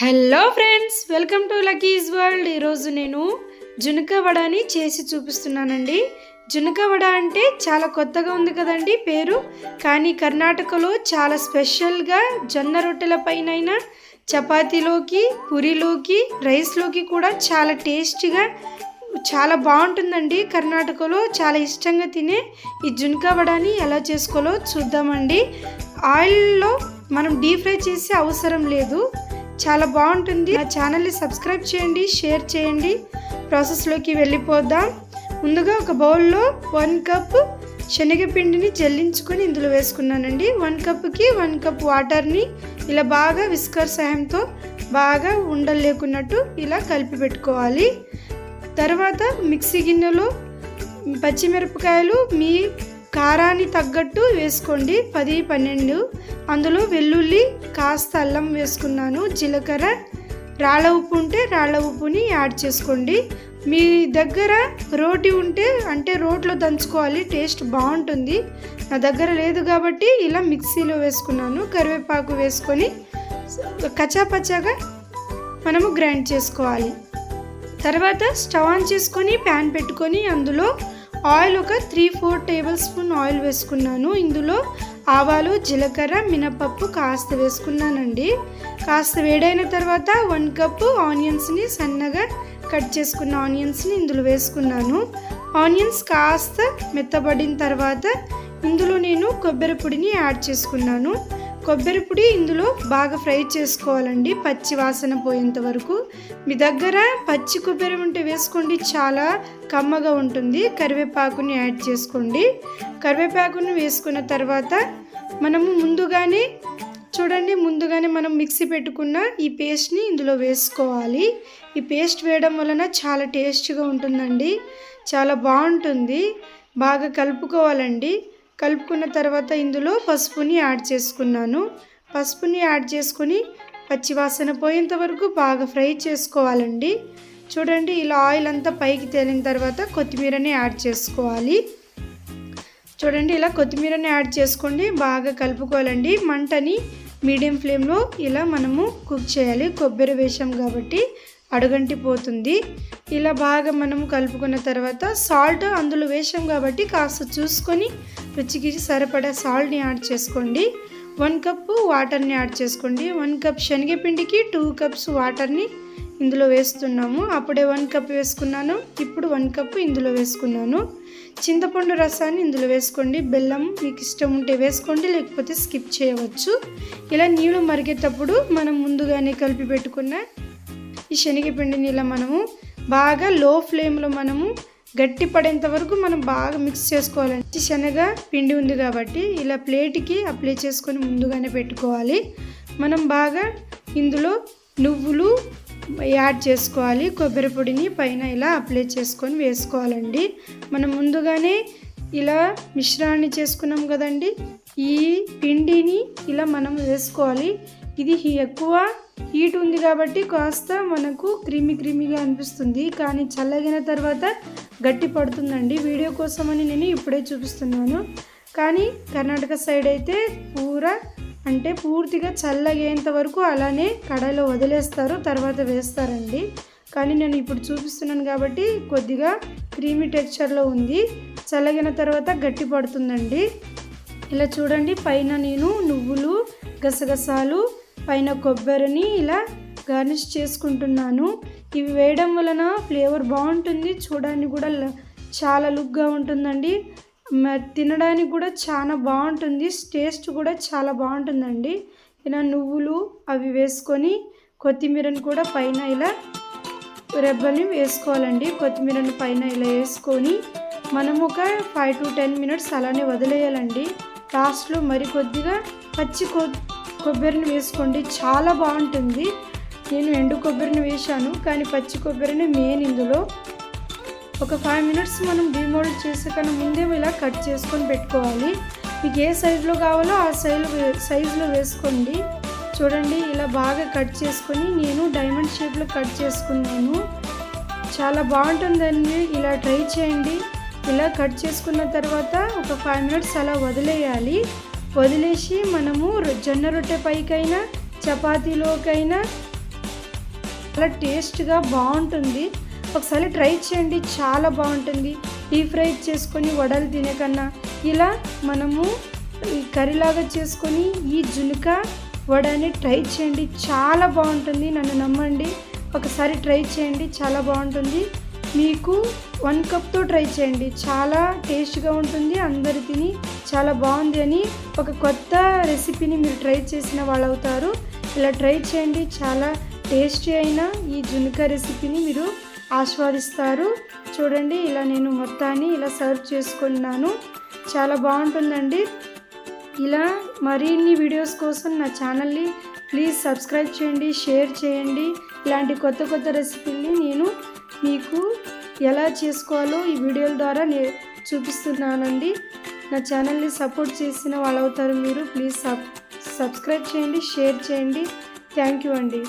Hello friends welcome to Lucky's world ఈరోజు నేను జునక వడని చేసి చూపిస్తున్నానండి. జునక వడ అంటే చాలా కొత్తగా ఉంది కదండి పేరు. కానీ కర్ణాటకలో చాలా స్పెషల్గా జొన్న రొట్టెల పైన చపాతీలోకి పూరిలోకి రైస్లోకి కూడా చాలా టేస్టీగా చాలా బాగుంటుందండి. కర్ణాటకలో చాలా ఇష్టంగా తినే ఈ జునకా వడని ఎలా చేసుకోవాలో చూద్దామండి. ఆయిల్లో మనం డీప్ ఫ్రై చేసే అవసరం లేదు. చాలా బాగుంటుంది. నా ఛానల్ని సబ్స్క్రైబ్ చేయండి షేర్ చేయండి. ప్రాసెస్లోకి వెళ్ళిపోదాం. ముందుగా ఒక బౌల్లో వన్ కప్ శనగపిండిని జల్లించుకొని ఇందులో వేసుకున్నానండి. వన్ కప్కి వన్ కప్ వాటర్ని ఇలా బాగా విస్కర్ సాయంతో బాగా ఉండలు లేకున్నట్టు ఇలా కలిపి పెట్టుకోవాలి. తర్వాత మిక్సీ గిన్నెలో పచ్చిమిరపకాయలు మీ కారాన్ని తగ్గట్టు వేసుకోండి. పది పన్నెండు అందులో వెల్లుల్లి కాస్త అల్లం వేసుకున్నాను జీలకర్ర రాళ్ళ ఉప్పు ఉంటే రాళ్ళ ఉప్పుని యాడ్ చేసుకోండి. మీ దగ్గర రోటి ఉంటే అంటే రోట్లో దంచుకోవాలి టేస్ట్ బాగుంటుంది. నా దగ్గర లేదు కాబట్టి ఇలా మిక్సీలో వేసుకున్నాను కరివేపాకు వేసుకొని కచ్చాపచ్చాగా మనము గ్రైండ్ చేసుకోవాలి. తర్వాత స్టవ్ ఆన్ చేసుకొని ప్యాన్ పెట్టుకొని అందులో ఆయిల్ ఒక three four tablespoon oil వేసుకున్నాను. ఇందులో ఆవాలు జీలకర్ర మినపప్పు కాస్త వేసుకున్నానండి. కాస్త వేడైన తర్వాత వన్ కప్పు ఆనియన్స్ని సన్నగా కట్ చేసుకున్న ఆనియన్స్ని ఇందులో వేసుకున్నాను. ఆనియన్స్ కాస్త మెత్తబడిన తర్వాత ఇందులో నేను కొబ్బరి పొడిని యాడ్ చేసుకున్నాను. కొబ్బరి పొడి ఇందులో బాగా ఫ్రై చేసుకోవాలండి. పచ్చి వాసన పోయేంత వరకు. మీ దగ్గర పచ్చి కొబ్బరి ఉంటే వేసుకోండి చాలా కమ్మగా ఉంటుంది. కరివేపాకుని యాడ్ చేసుకోండి. కరివేపాకుని వేసుకున్న తర్వాత మనము ముందుగానే చూడండి ముందుగానే మనం మిక్సీ పెట్టుకున్న ఈ పేస్ట్ని ఇందులో వేసుకోవాలి. ఈ పేస్ట్ వేయడం వలన చాలా టేస్ట్గా ఉంటుందండి. చాలా బాగుంటుంది. బాగా కలుపుకోవాలండి. కలుపుకున్న తర్వాత ఇందులో పసుపుని యాడ్ చేసుకున్నాను. పసుపుని యాడ్ చేసుకొని పచ్చివాసన పోయేంత వరకు బాగా ఫ్రై చేసుకోవాలండి. చూడండి ఇలా ఆయిల్ అంతా పైకి తేలిన తర్వాత కొత్తిమీరని యాడ్ చేసుకోవాలి. చూడండి ఇలా కొత్తిమీరని యాడ్ చేసుకోండి బాగా కలుపుకోవాలండి. మంటని మీడియం ఫ్లేమ్లో ఇలా మనము కుక్ చేయాలి. కొబ్బరి వేసాం కాబట్టి అడుగంటి పోతుంది ఇలా బాగా మనం కలుపుకున్న తర్వాత సాల్ట్ అందులో వేసాం కాబట్టి కాస్త చూసుకొని రుచికి సరిపడా సాల్ట్ని యాడ్ చేసుకోండి. వన్ కప్పు వాటర్ని యాడ్ చేసుకోండి. వన్ కప్ శనగపిండికి టూ కప్స్ వాటర్ని ఇందులో వేస్తున్నాము. అప్పుడే వన్ కప్ వేసుకున్నాను. ఇప్పుడు వన్ కప్ ఇందులో వేసుకున్నాను. చింతపండు రసాన్ని ఇందులో వేసుకోండి. బెల్లం మీకు ఇష్టం ఉంటే వేసుకోండి లేకపోతే స్కిప్ చేయవచ్చు. ఇలా నీళ్ళు మరిగేటప్పుడు మనం ముందుగానే కలిపి పెట్టుకున్న ఈ శనగపిండిని ఇలా మనము బాగా లో ఫ్లేమ్లో మనము గట్టి పడేంత వరకు మనం బాగా మిక్స్ చేసుకోవాలండి శనగ పిండి ఉంది కాబట్టి ఇలా ప్లేట్కి అప్లై చేసుకొని ముందుగానే పెట్టుకోవాలి. మనం బాగా ఇందులో నువ్వులు యాడ్ చేసుకోవాలి. కొబ్బరి పొడిని పైన ఇలా అప్లై చేసుకొని వేసుకోవాలండి. మనం ముందుగానే ఇలా మిశ్రాన్ని చేసుకున్నాం కదండి. ఈ పిండిని ఇలా మనం వేసుకోవాలి. ఇది ఎక్కువ హీట్ ఉంది కాబట్టి కాస్త మనకు క్రీమీ క్రీమీగా అనిపిస్తుంది. కానీ చల్లగిన తర్వాత గట్టి పడుతుందండి. వీడియో కోసమని నేను ఇప్పుడే చూపిస్తున్నాను. కానీ కర్ణాటక సైడ్ అయితే పూరా అంటే పూర్తిగా చల్లగేంత వరకు అలానే కడాయిలో వదిలేస్తారు తర్వాత వేస్తారండి. కానీ నేను ఇప్పుడు చూపిస్తున్నాను కాబట్టి కొద్దిగా క్రీమీ టెక్స్చర్లో ఉంది. చల్లగిన తర్వాత గట్టి పడుతుందండి. ఇలా చూడండి పైన నేను నువ్వులు గసగసాలు పైన కొబ్బరిని ఇలా గార్నిష్ చేసుకుంటున్నాను. ఇవి వేయడం వలన ఫ్లేవర్ బాగుంటుంది. చూడడానికి కూడా చాలా లుక్గా ఉంటుందండి. తినడానికి కూడా చాలా బాగుంటుంది. టేస్ట్ కూడా చాలా బాగుంటుందండి. ఇలా నువ్వులు అవి వేసుకొని కొత్తిమీరని కూడా పైన ఇలా రెబ్బల్ని వేసుకోవాలండి. కొత్తిమీరని పైన ఇలా వేసుకొని మనం ఒక ఫైవ్ టు టెన్ మినిట్స్ అలానే వదిలేయాలండి. లాస్ట్లో మరి కొద్దిగా పచ్చి కొ కొబ్బరిని వేసుకోండి. చాలా బాగుంటుంది. నేను ఎండు కొబ్బరిని వేశాను. కానీ పచ్చి కొబ్బరిని మెయిన్ ఇందులో ఒక ఫైవ్ మినిట్స్ మనం డిమోల్డ్ చేసే కన్నా ముందే ఇలా కట్ చేసుకొని పెట్టుకోవాలి. మీకు ఏ సైజులో కావాలో ఆ సైజు సైజులో వేసుకోండి. చూడండి ఇలా బాగా కట్ చేసుకొని నేను డైమండ్ షేప్లో కట్ చేసుకున్నాను. చాలా బాగుంటుందండి. ఇలా ట్రై చేయండి. ఇలా కట్ చేసుకున్న తర్వాత ఒక ఫైవ్ మినిట్స్ అలా వదిలేయాలి. వదిలేసి మనము జొన్న రొట్టె పైకైనా చపాతీలోకైనా చాలా టేస్ట్గా బాగుంటుంది. ఒకసారి ట్రై చేయండి చాలా బాగుంటుంది. డీప్ ఫ్రై చేసుకొని వడలు తినేకన్నా. ఇలా మనము ఈ కర్రీలాగా చేసుకొని ఈ జునుక వడని ట్రై చేయండి చాలా బాగుంటుంది. నన్ను నమ్మండి. ఒకసారి ట్రై చేయండి చాలా బాగుంటుంది. మీకు వన్ కప్తో ట్రై చేయండి. చాలా టేస్ట్గా ఉంటుంది అందరు తిని చాలా బాగుంది అని ఒక కొత్త రెసిపీని మీరు ట్రై చేసిన వాళ్ళు అవుతారు ఇలా ట్రై చేయండి చాలా టేస్టీ అయిన ఈ జునుక రెసిపీని మీరు ఆస్వాదిస్తారు. చూడండి ఇలా నేను మొత్తాన్ని ఇలా సర్వ్ చేసుకున్నాను. చాలా బాగుంటుందండి. ఇలా మరిన్ని వీడియోస్ కోసం నా ఛానల్ని ప్లీజ్ సబ్స్క్రైబ్ చేయండి షేర్ చేయండి. ఇలాంటి కొత్త కొత్త రెసిపీని నేను మీకు ఎలా చేసుకోవాలో ఈ వీడియోల ద్వారా నేను చూపిస్తున్నానండి. నా ఛానల్ని సపోర్ట్ చేసిన వాళ్ళు అవుతారు మీరు. ప్లీజ్ సబ్ సబ్స్క్రైబ్ చేయండి షేర్ చేయండి. థ్యాంక్ యూ అండి.